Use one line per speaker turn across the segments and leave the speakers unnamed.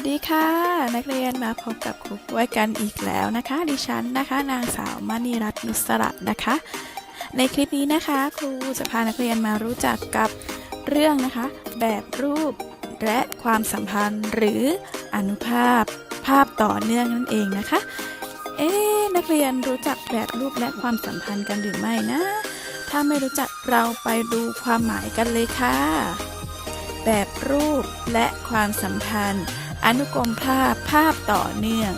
วัสดีค่ะ นักเรียนมาพบกับครูกล้วยกันอีกแล้วนะคะ ดิฉันนะคะ นางสาวมณีรัตน์นุสระนะคะ ในคลิปนี้นะคะ ครูจะพานักเรียนมารู้จักกับเรื่องนะคะ แบบรูปและความสัมพันธ์หรืออนุภาพภาพต่อเนื่องนั่นเองนะคะ เอ๊นักเรียนรู้จักแบบรูปและความสัมพันธ์กันหรือไม่นะ ถ้าไม่รู้จักเราไปดูความหมายกันเลยค่ะ แบบรูปและความสัมพันธ์ อนุกรมภาพภาพต่อเนื่อง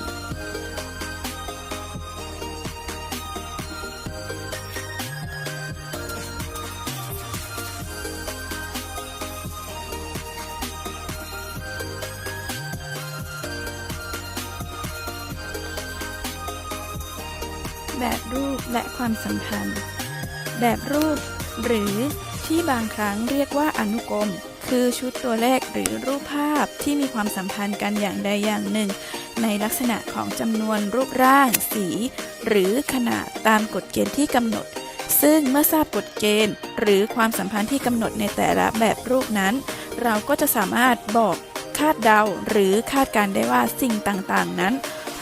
แบบรูปและความสัมพันธ์ แบบรูป หรือที่บางครั้งเรียกว่าอนุกรม คือชุดตัวเลขหรือรูปภาพที่มีความสัมพันธ์กันอย่างใดอย่างหนึ่ง ในลักษณะของจำนวนรูปร่าง สี หรือขนาดตามกฎเกณฑ์ที่กำหนด ซึ่งเมื่อทราบกฎเกณฑ์ หรือความสัมพันธ์ที่กำหนดในแต่ละแบบรูปนั้น เราก็จะสามารถบอกคาดเดาหรือคาดการได้ว่าสิ่งต่างๆ นั้น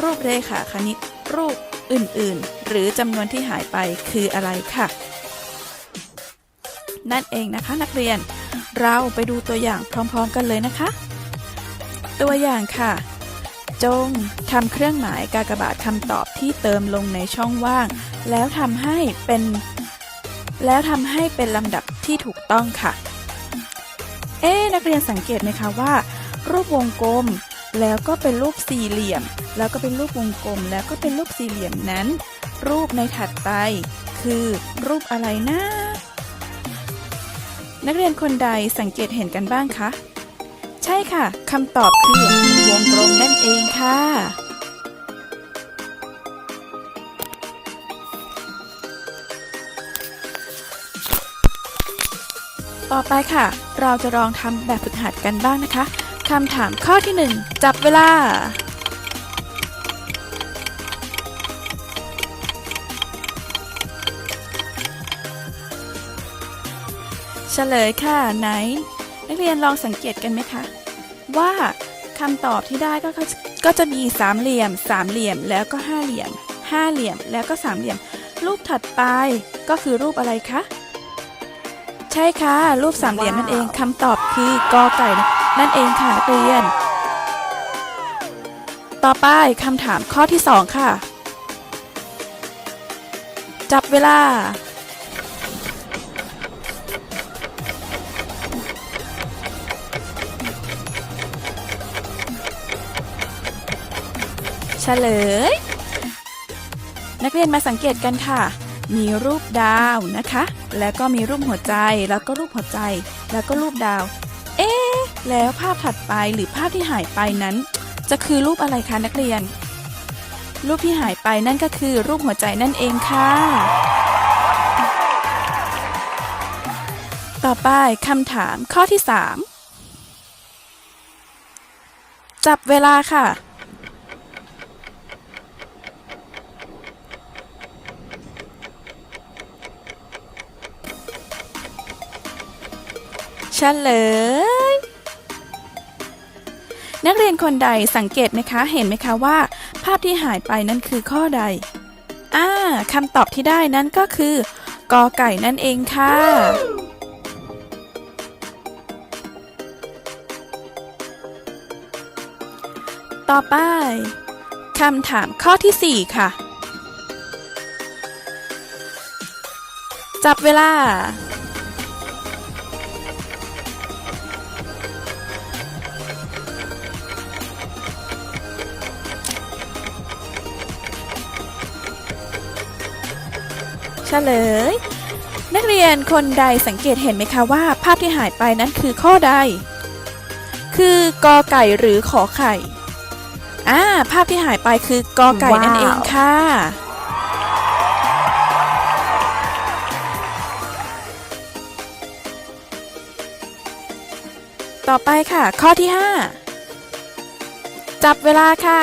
รูปเรขาคณิตรูปอื่นๆ หรือจำนวนที่หายไปคืออะไรค่ะ นั่นเองนะคะนักเรียน เราไปดูตัวอย่างพร้อมๆกันเลยนะคะ ตัวอย่างค่ะ จงทำเครื่องหมายกากบาทคำตอบที่เติมลงในช่องว่าง แล้วทำให้เป็น แล้วทำให้เป็นลำดับที่ถูกต้องค่ะ เอ๊นักเรียนสังเกตไหมคะว่า รูปวงกลม แล้วก็เป็นรูปสี่เหลี่ยม แล้วก็เป็นรูปวงกลม แล้วก็เป็นรูปสี่เหลี่ยมนั้น รูปในถัดไป คือรูปอะไรนะ นักเรียนคนใดสังเกตเห็นกันบ้างคะ ใช่ค่ะคำตอบคือวงกลมนั่นเองค่ะ ต่อไปค่ะ เราจะลองทำแบบฝึกหัดกันบ้างนะคะคำถามข้อที่ 1 จับเวลา ฉลยค่ะไหน นักเรียนลองสังเกตกันไหมคะ ว่าคำตอบที่ได้ก็ก็ก็จะมีสามเหลี่ยมสามเหลี่ยมแล้วก็ห้าเหลี่ยมห้าเหลี่ยมแล้วก็สามเหลี่ยม รูปถัดไปก็คือรูปอะไรคะใช่ค่ะ รูปสามเหลี่ยมนั่นเองคำตอบคือกอไก่นั่นเองค่ะนักเรียน ต่อไปคำถามข้อที่สองค่ะ จับเวลา ฉลย นักเรียนมาสังเกตกันค่ะ มีรูปดาวนะคะ แล้วก็มีรูปหัวใจ แล้วก็รูปหัวใจ แล้วก็รูปดาว เอ๊ะ แล้วภาพถัดไปหรือภาพที่หายไปนั้น จะคือรูปอะไรคะนักเรียน รูปที่หายไปนั่นก็คือรูปหัวใจนั่นเองค่ะ ต่อไปคำถามข้อที่ 3 จับเวลาค่ะ ฉลย นักเรียนคนใดสังเกตไหมคะ เห็นไหมคะว่า ภาพที่หายไปนั้นคือข้อใด อ่าคำตอบที่ได้นั้นก็คือกอไก่นั่นเองค่ะ ต่อไปคำถามข้อที่ 4 ค่ะ จับเวลา เฉลย นักเรียนคนใดสังเกตเห็นไหมคะว่า ภาพที่หายไปนั้นคือข้อใด คือกอไก่หรือขอไข่อ่าภาพที่หายไปคือกอไก่นั่นเองค่ะต่อไปค่ะ ข้อที่ 5 จับเวลาค่ะ